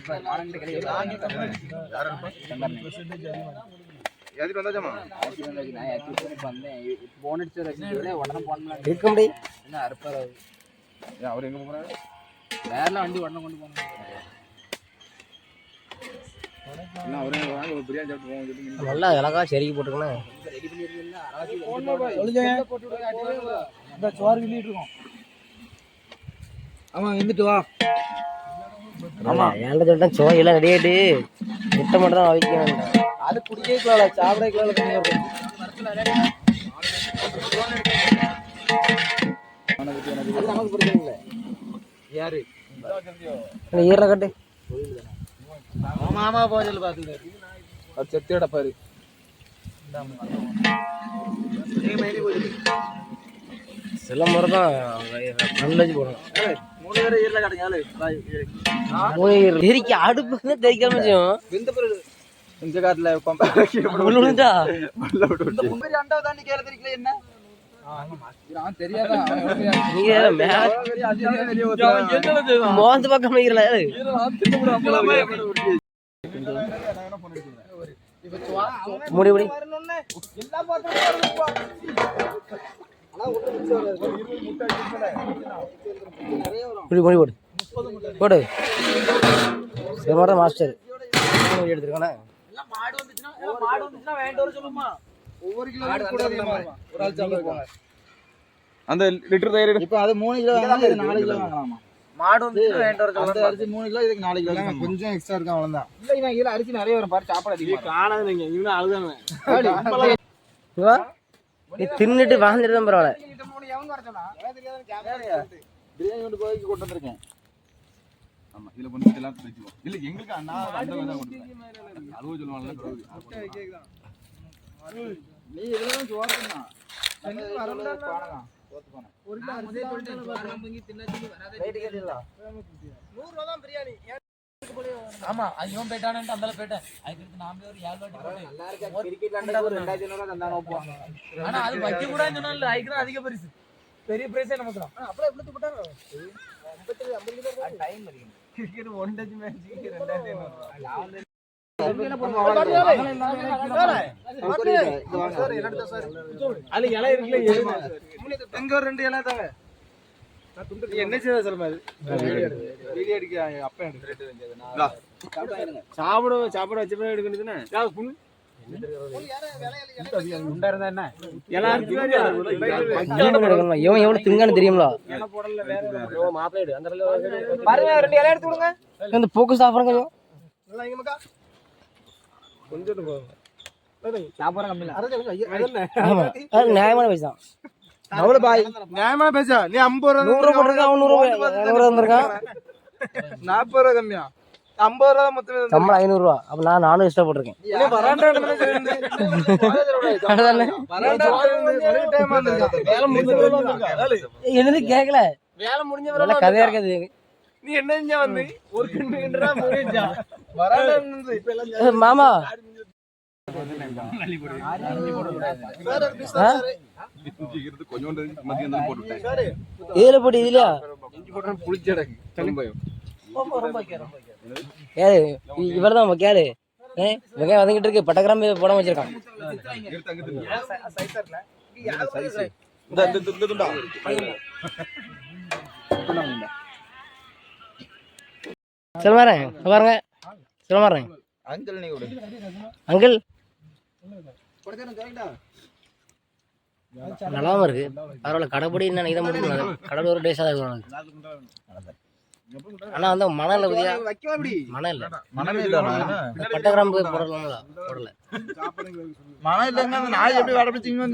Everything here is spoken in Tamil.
அறுப்பார் மானங்கிட்ட நான் வந்தேன் போன் அடிச்சு வச்சுட்டு உடனே போன் பண்ணலாம் இருக்க முடியும் என்ன அறுப்பார் அவர் அவர் எங்க போறாரு வேற வண்டி உடனே கொண்டு போனாங்க ஒரு பிரியாணி நல்லா அழகா செருகி போட்டுக்கணும். இந்த சோறு கிள்ளிட்டு இருக்கோம். ஆமா வந்துட்டு வா. ஆமா. ஏன்டா சொல்லிட்டேன்? சோயெல்லாம் ரெடி ஆயிட்டு. முட்டை மட்டும் தான் அது கம்மியா இருக்கும் அது இல்லை யாரு? ஈரல கட்டு. மாமா போஜல் பாத்துட்டு அவர் செத்து கிடப்பாரு. சில முறை தான் நல்லது போடணும். அடுப்பு தான் தெரிக்காம இந்த காட்டுல கொம்பை என்ன மோந்து பக்கம் முடி முடி முடி முடி போடு. போடு. சில முறை மாஸ்டர் எடுத்துருக்கானே? அந்த லிட்டர் தயிர். இப்போ அது மூணு கிலோ வாங்கினா இது நாலு கிலோ வாங்கலாமா? மாடு வந்து சொல்லுமா அரிசி மூணு கிலோ இதுக்கு நாலு கிலோ. கொஞ்சம் எக்ஸ்ட்ரா இருக்கும் அவ்வளவுதான். இல்ல இவன் இதுல அரிசி நிறைய வரும். பாரு சாப்பாடு அதிகமா காணாது நீங்க இவனும் அழுதாங்க நீ தின்னுட்டு வாழ்ந்துட்டு தான் பரவாயில்ல பிரியாணி கொண்டு போய் கொண்டு வந்திருக்கேன் ஆமா இதுல பண்ணி எல்லாம் வச்சுக்கோ இல்ல எங்களுக்கு அண்ணா அந்த மாதிரி தான் கொடுத்தேன் அதுவும் சொல்லுவாங்கல்ல கடவுள். நீ இதுல தான் சோறு தின்னா. பானகம். சோத்து பானை. ரைட்டு கேட்டீங்களா? ஆமா ஐயோ போயிட்டானு அந்த போயிட்டேன். அதுக்கு ஒரு ஏழு வாட்டி இருக்கா? கிரிக்கெட். ஆனா அது வைக்க கூடாதுன்னு சொன்னால அதுக்கு தான் அதிக பரிசு. பெரிய பிரைஸே நமக்கு தான் அப்படியே எப்படி போட்டாங்க time cricket one touch match ரெண்டாயிரத்தி இலை தாங்க. என்ன செய்ய சொல்ல மாதிரி வீடியோ எடுக்க அப்ப. சாப்பிட சாப்பிட வச்ச பிறகு எடுக்க வேண்டியதுதானே குண்டா இருந்தா என்ன? ஜீவன் எடுக்கணும் இவன் எவ்வளவு திங்கான்னு தெரியுங்களா இந்த போக்கு சாப்பிடுங்க நியாயமான பைசா அவ்வளவு பாய். நியாயமா பேசா. நீ ஐம்பது ரூபா நூறு ரூபா அவன் நூறு ரூபா நூறு ரூபா வந்திருக்கான் நாற்பது ரூபா கம்மியா? ஐம்பது ரூபா மொத்தம் சம்பளம் ஐநூறு ரூபா அப்ப நான் நானூறு எக்ஸ்ட்ரா போட்டிருக்கேன் அதுதானே? என்னது கேட்கல வேலை முடிஞ்ச நல்ல கதையா இருக்காது. நீ என்ன வந்து? ஒரு மாமா. இதுல போட்டு இதுலயா? இஞ்சி ஏது இவர் தான் கேளு. வெங்காயம் வதங்கிட்டு இருக்கு பட்டக்கிராம்பு போடாம வச்சிருக்கான். துண்டா சிலமாரன் பாருங்க நீ கொடு அங்கிள். நல்லாம இருக்கு. பரவாயில்ல கடைப்படி என்ன இதை முடியும் கடல் ஒரு டேஸா இருக்கும் உனக்கு. ஆனா வந்து மணல் மணல் இல்ல. மனமே இல்ல இந்த பட்டக்கிராம்பு போடலாம்ல போடல. இல்லைன்னா அந்த நாய் எப்படி வர பிடிச்சிங்க வந்து?